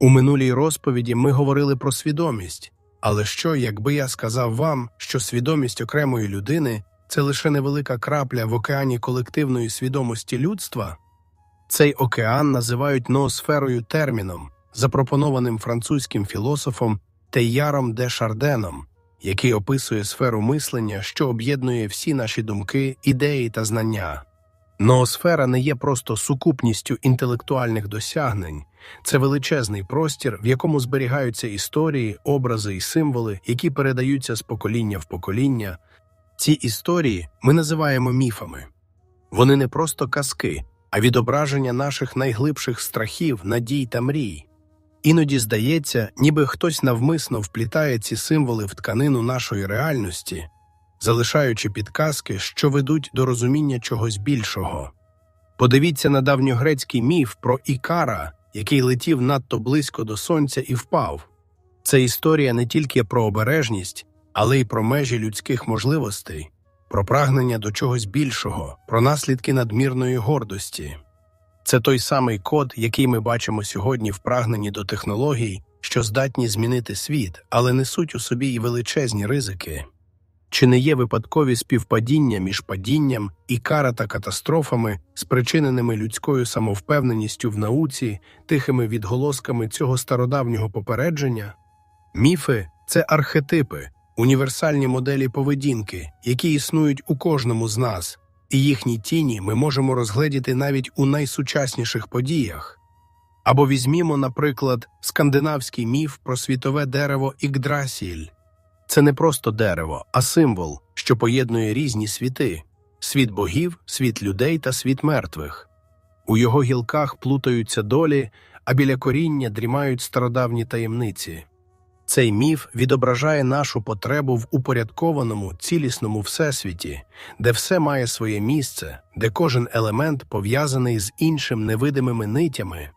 У минулій розповіді ми говорили про свідомість. Але що, якби я сказав вам, що свідомість окремої людини це лише невелика крапля в океані колективної свідомості людства? Цей океан називають ноосферою терміном, запропонованим французьким філософом Тейяром де Шарденом, який описує сферу мислення, що об'єднує всі наші думки, ідеї та знання. Ноосфера не є просто сукупністю інтелектуальних досягнень, це величезний простір, в якому зберігаються історії, образи і символи, які передаються з покоління в покоління. Ці історії ми називаємо міфами. Вони не просто казки, а відображення наших найглибших страхів, надій та мрій. Іноді здається, ніби хтось навмисно вплітає ці символи в тканину нашої реальності, залишаючи підказки, що ведуть до розуміння чогось більшого. Подивіться на давньогрецький міф про Ікара, який летів надто близько до сонця і впав. Це історія не тільки про обережність, але й про межі людських можливостей, про прагнення до чогось більшого, про наслідки надмірної гордості. Це той самий код, який ми бачимо сьогодні в прагненні до технологій, що здатні змінити світ, але несуть у собі й величезні ризики. Чи не є випадкові співпадіння між падінням ікара та катастрофами, спричиненими людською самовпевненістю в науці, тихими відголосками цього стародавнього попередження? Міфи це архетипи, універсальні моделі поведінки, які існують у кожному з нас, і їхні тіні ми можемо розгледіти навіть у найсучасніших подіях. Або візьмімо, наприклад, скандинавський міф про світове дерево Ігдрасіль. Це не просто дерево, а символ, що поєднує різні світи світ богів, світ людей та світ мертвих. У його гілках плутаються долі, а біля коріння дрімають стародавні таємниці. Цей міф відображає нашу потребу в упорядкованому, цілісному всесвіті, де все має своє місце, де кожен елемент пов'язаний з іншим невидимими нитями.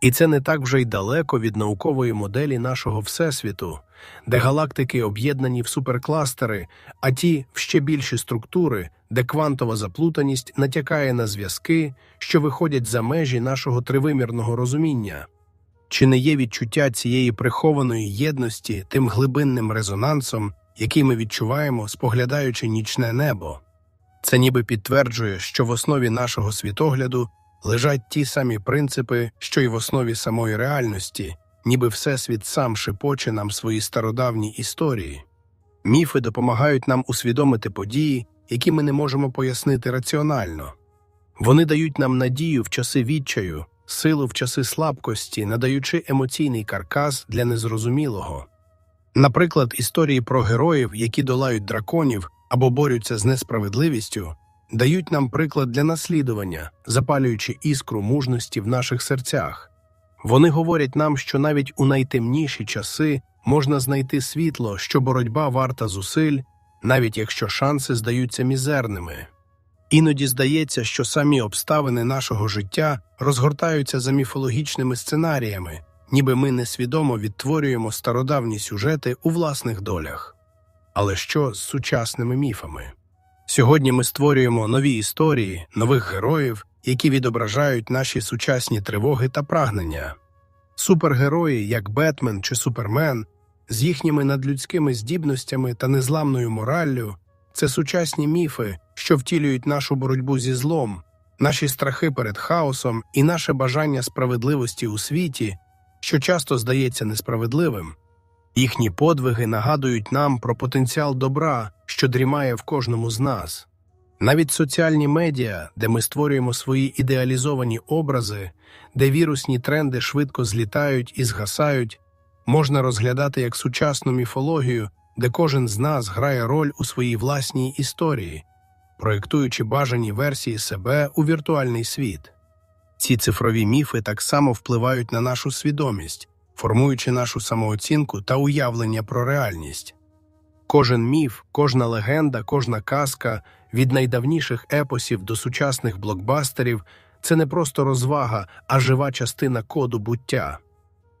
І це не так вже й далеко від наукової моделі нашого всесвіту, де галактики об'єднані в суперкластери, а ті в ще більші структури, де квантова заплутаність натякає на зв'язки, що виходять за межі нашого тривимірного розуміння. Чи не є відчуття цієї прихованої єдності тим глибинним резонансом, який ми відчуваємо, споглядаючи нічне небо? Це ніби підтверджує, що в основі нашого світогляду лежать ті самі принципи, що й в основі самої реальності, ніби Всесвіт сам шепоче нам свої стародавні історії. Міфи допомагають нам усвідомити події, які ми не можемо пояснити раціонально. Вони дають нам надію в часи відчаю, силу в часи слабкості, надаючи емоційний каркас для незрозумілого. Наприклад, історії про героїв, які долають драконів або борються з несправедливістю, дають нам приклад для наслідування, запалюючи іскру мужності в наших серцях. Вони говорять нам, що навіть у найтемніші часи можна знайти світло, що боротьба варта зусиль, навіть якщо шанси здаються мізерними. Іноді здається, що самі обставини нашого життя розгортаються за міфологічними сценаріями, ніби ми несвідомо відтворюємо стародавні сюжети у власних долях. Але що з сучасними міфами? Сьогодні ми створюємо нові історії, нових героїв, які відображають наші сучасні тривоги та прагнення. Супергерої, як Бетмен чи Супермен, з їхніми надлюдськими здібностями та незламною мораллю, це сучасні міфи, що втілюють нашу боротьбу зі злом, наші страхи перед хаосом і наше бажання справедливості у світі, що часто здається несправедливим. Їхні подвиги нагадують нам про потенціал добра, що дрімає в кожному з нас. Навіть соціальні медіа, де ми створюємо свої ідеалізовані образи, де вірусні тренди швидко злітають і згасають, можна розглядати як сучасну міфологію, де кожен з нас грає роль у своїй власній історії, проєктуючи бажані версії себе у віртуальний світ. Ці цифрові міфи так само впливають на нашу свідомість, формуючи нашу самооцінку та уявлення про реальність. Кожен міф, кожна легенда, кожна казка від найдавніших епосів до сучасних блокбастерів це не просто розвага, а жива частина коду буття.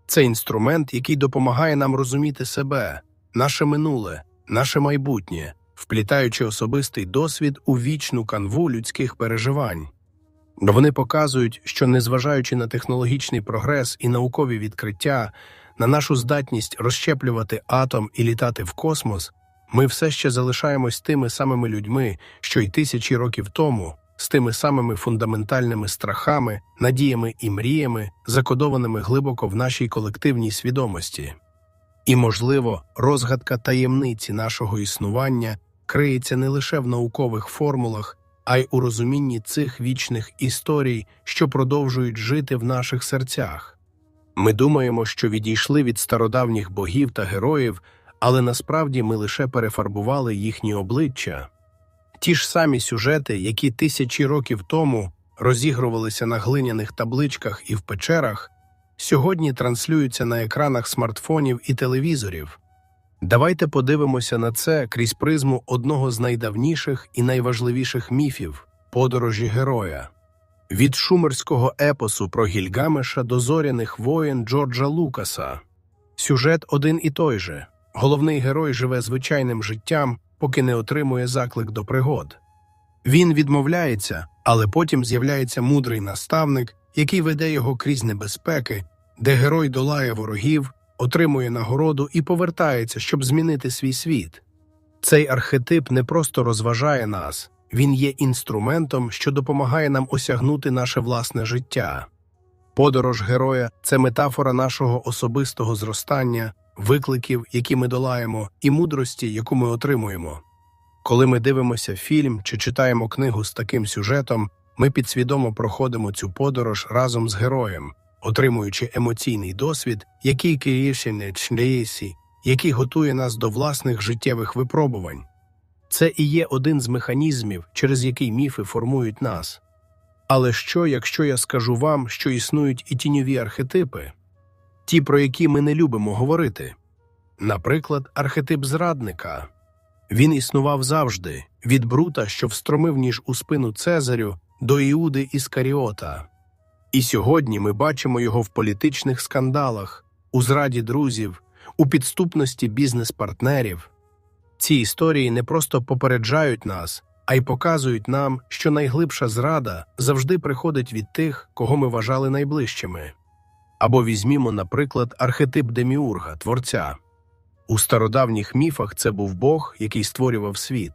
Це інструмент, який допомагає нам розуміти себе, наше минуле, наше майбутнє, вплітаючи особистий досвід у вічну канву людських переживань. Вони показують, що незважаючи на технологічний прогрес і наукові відкриття, на нашу здатність розщеплювати атом і літати в космос, ми все ще залишаємось тими самими людьми, що й тисячі років тому, з тими самими фундаментальними страхами, надіями і мріями, закодованими глибоко в нашій колективній свідомості. І, можливо, розгадка таємниці нашого існування криється не лише в наукових формулах, а й у розумінні цих вічних історій, що продовжують жити в наших серцях. Ми думаємо, що відійшли від стародавніх богів та героїв, але насправді ми лише перефарбували їхні обличчя. Ті ж самі сюжети, які тисячі років тому розігрувалися на глиняних табличках і в печерах, сьогодні транслюються на екранах смартфонів і телевізорів. Давайте подивимося на це крізь призму одного з найдавніших і найважливіших міфів подорожі героя. Від шумерського епосу про Гільгамеша до зоряних воєн Джорджа Лукаса. Сюжет один і той же. Головний герой живе звичайним життям, поки не отримує заклик до пригод. Він відмовляється, але потім з'являється мудрий наставник, який веде його крізь небезпеки, де герой долає ворогів, отримує нагороду і повертається, щоб змінити свій світ. Цей архетип не просто розважає нас, він є інструментом, що допомагає нам осягнути наше власне життя. Подорож героя це метафора нашого особистого зростання, викликів, які ми долаємо, і мудрості, яку ми отримуємо. Коли ми дивимося фільм чи читаємо книгу з таким сюжетом, ми підсвідомо проходимо цю подорож разом з героєм, отримуючи емоційний досвід, який київщини, який готує нас до власних життєвих випробувань. Це і є один з механізмів, через який міфи формують нас. Але що, якщо я скажу вам, що існують і тіньові архетипи, ті, про які ми не любимо говорити? Наприклад, архетип зрадника. Він існував завжди від Брута, що встромив ніж у спину Цезарю, до Іуди Іскаріота. І сьогодні ми бачимо його в політичних скандалах, у зраді друзів, у підступності бізнес-партнерів. Ці історії не просто попереджають нас, а й показують нам, що найглибша зрада завжди приходить від тих, кого ми вважали найближчими. Або візьмімо, наприклад, архетип Деміурга, творця. У стародавніх міфах це був Бог, який створював світ.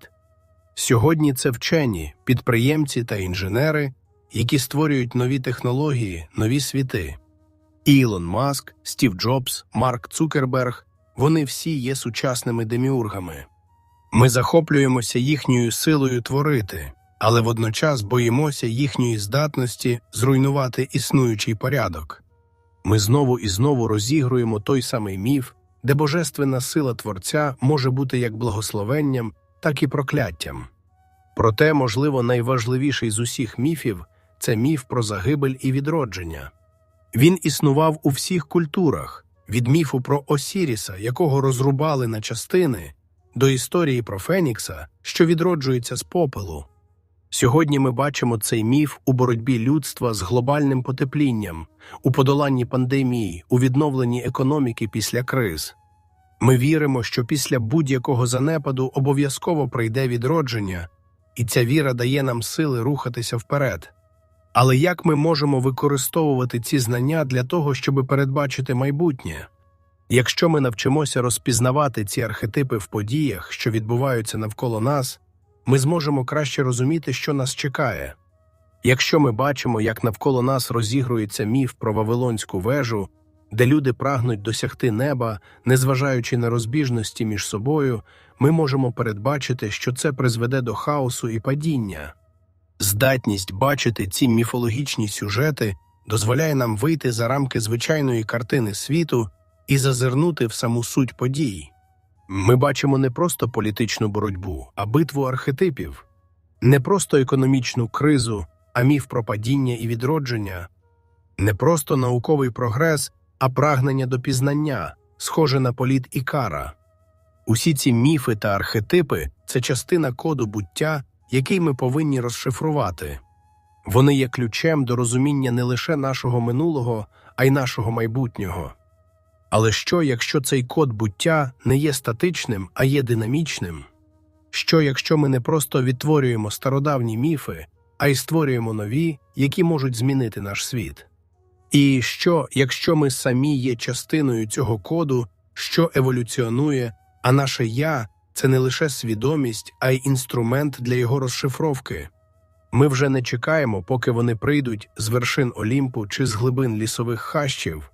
Сьогодні це вчені, підприємці та інженери, які створюють нові технології, нові світи. Ілон Маск, Стів Джобс, Марк Цукерберг вони всі є сучасними деміургами. Ми захоплюємося їхньою силою творити, але водночас боїмося їхньої здатності зруйнувати існуючий порядок. Ми знову і знову розігруємо той самий міф, де божественна сила Творця може бути як благословенням, так і прокляттям. Проте, можливо, найважливіший з усіх міфів це міф про загибель і відродження. Він існував у всіх культурах від міфу про Осіріса, якого розрубали на частини, до історії про Фенікса, що відроджується з попелу. Сьогодні ми бачимо цей міф у боротьбі людства з глобальним потеплінням, у подоланні пандемії, у відновленні економіки після криз. Ми віримо, що після будь-якого занепаду обов'язково прийде відродження, і ця віра дає нам сили рухатися вперед. Але як ми можемо використовувати ці знання для того, щоб передбачити майбутнє? Якщо ми навчимося розпізнавати ці архетипи в подіях, що відбуваються навколо нас, ми зможемо краще розуміти, що нас чекає. Якщо ми бачимо, як навколо нас розігрується міф про Вавилонську вежу, де люди прагнуть досягти неба, незважаючи на розбіжності між собою, ми можемо передбачити, що це призведе до хаосу і падіння. Здатність бачити ці міфологічні сюжети дозволяє нам вийти за рамки звичайної картини світу і зазирнути в саму суть подій. Ми бачимо не просто політичну боротьбу, а битву архетипів, не просто економічну кризу, а міф про падіння і відродження, не просто науковий прогрес, а прагнення до пізнання, схоже на політ Ікара. Усі ці міфи та архетипи це частина коду буття, який ми повинні розшифрувати. Вони є ключем до розуміння не лише нашого минулого, а й нашого майбутнього. Але що, якщо цей код буття не є статичним, а є динамічним? Що, якщо ми не просто відтворюємо стародавні міфи, а й створюємо нові, які можуть змінити наш світ. І що, якщо ми самі є частиною цього коду, що еволюціонує, а наше я це не лише свідомість, а й інструмент для його розшифровки. Ми вже не чекаємо, поки вони прийдуть з вершин Олімпу чи з глибин лісових хащів.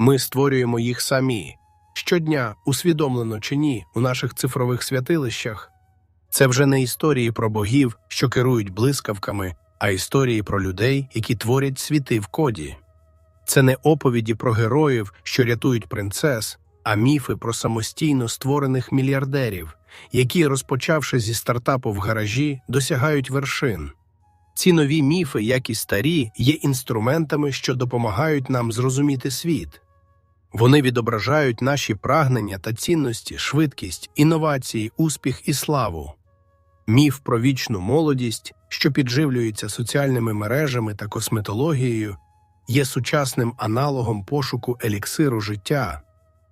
Ми створюємо їх самі щодня, усвідомлено чи ні, у наших цифрових святилищах. Це вже не історії про богів, що керують блискавками, а історії про людей, які творять світи в коді. Це не оповіді про героїв, що рятують принцес, а міфи про самостійно створених мільярдерів, які, розпочавши зі стартапу в гаражі, досягають вершин. Ці нові міфи, як і старі, є інструментами, що допомагають нам зрозуміти світ. Вони відображають наші прагнення та цінності, швидкість, інновації, успіх і славу. Міф про вічну молодість, що підживлюється соціальними мережами та косметологією, є сучасним аналогом пошуку еліксиру життя.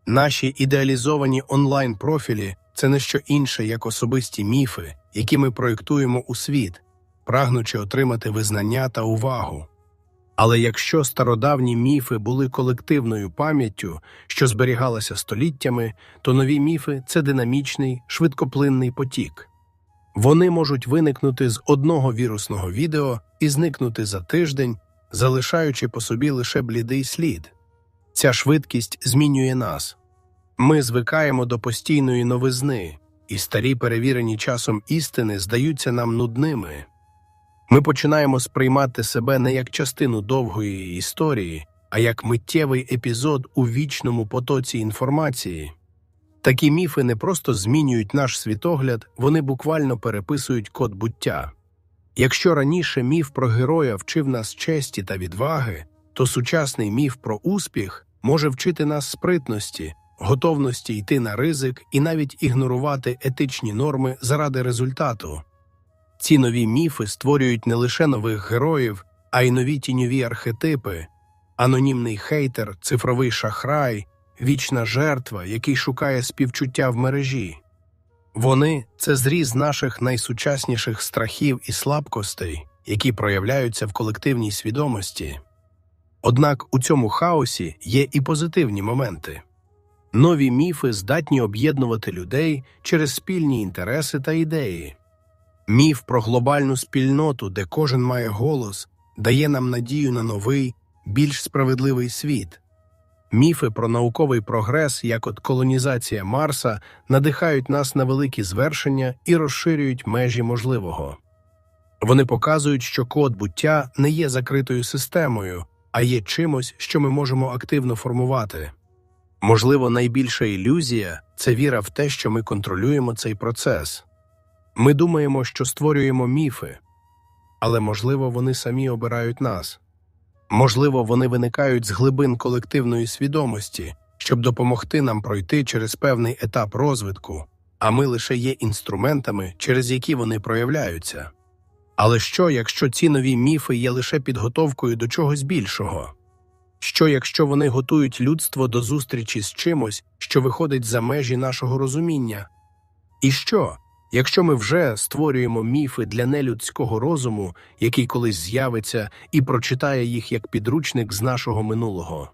Наші ідеалізовані онлайн-профілі це не що інше, як особисті міфи, які ми проєктуємо у світ, прагнучи отримати визнання та увагу. Але якщо стародавні міфи були колективною пам'яттю, що зберігалася століттями, то нові міфи це динамічний, швидкоплинний потік. Вони можуть виникнути з одного вірусного відео і зникнути за тиждень, залишаючи по собі лише блідий слід. Ця швидкість змінює нас. Ми звикаємо до постійної новизни, і старі перевірені часом істини здаються нам нудними. Ми починаємо сприймати себе не як частину довгої історії, а як миттєвий епізод у вічному потоці інформації. Такі міфи не просто змінюють наш світогляд, вони буквально переписують код буття. Якщо раніше міф про героя вчив нас честі та відваги, то сучасний міф про успіх може вчити нас спритності, готовності йти на ризик і навіть ігнорувати етичні норми заради результату. Ці нові міфи створюють не лише нових героїв, а й нові тіньові архетипи, анонімний хейтер, цифровий шахрай, вічна жертва, який шукає співчуття в мережі. Вони це зріз наших найсучасніших страхів і слабкостей, які проявляються в колективній свідомості. Однак у цьому хаосі є і позитивні моменти. Нові міфи здатні об'єднувати людей через спільні інтереси та ідеї. Міф про глобальну спільноту, де кожен має голос, дає нам надію на новий, більш справедливий світ. Міфи про науковий прогрес, як от колонізація Марса, надихають нас на великі звершення і розширюють межі можливого. Вони показують, що код буття не є закритою системою, а є чимось, що ми можемо активно формувати. Можливо, найбільша ілюзія це віра в те, що ми контролюємо цей процес. Ми думаємо, що створюємо міфи, але, можливо, вони самі обирають нас. Можливо, вони виникають з глибин колективної свідомості, щоб допомогти нам пройти через певний етап розвитку, а ми лише є інструментами, через які вони проявляються. Але що, якщо ці нові міфи є лише підготовкою до чогось більшого? Що, якщо вони готують людство до зустрічі з чимось, що виходить за межі нашого розуміння? І що, якщо ми вже створюємо міфи для нелюдського розуму, який колись з'явиться і прочитає їх як підручник з нашого минулого?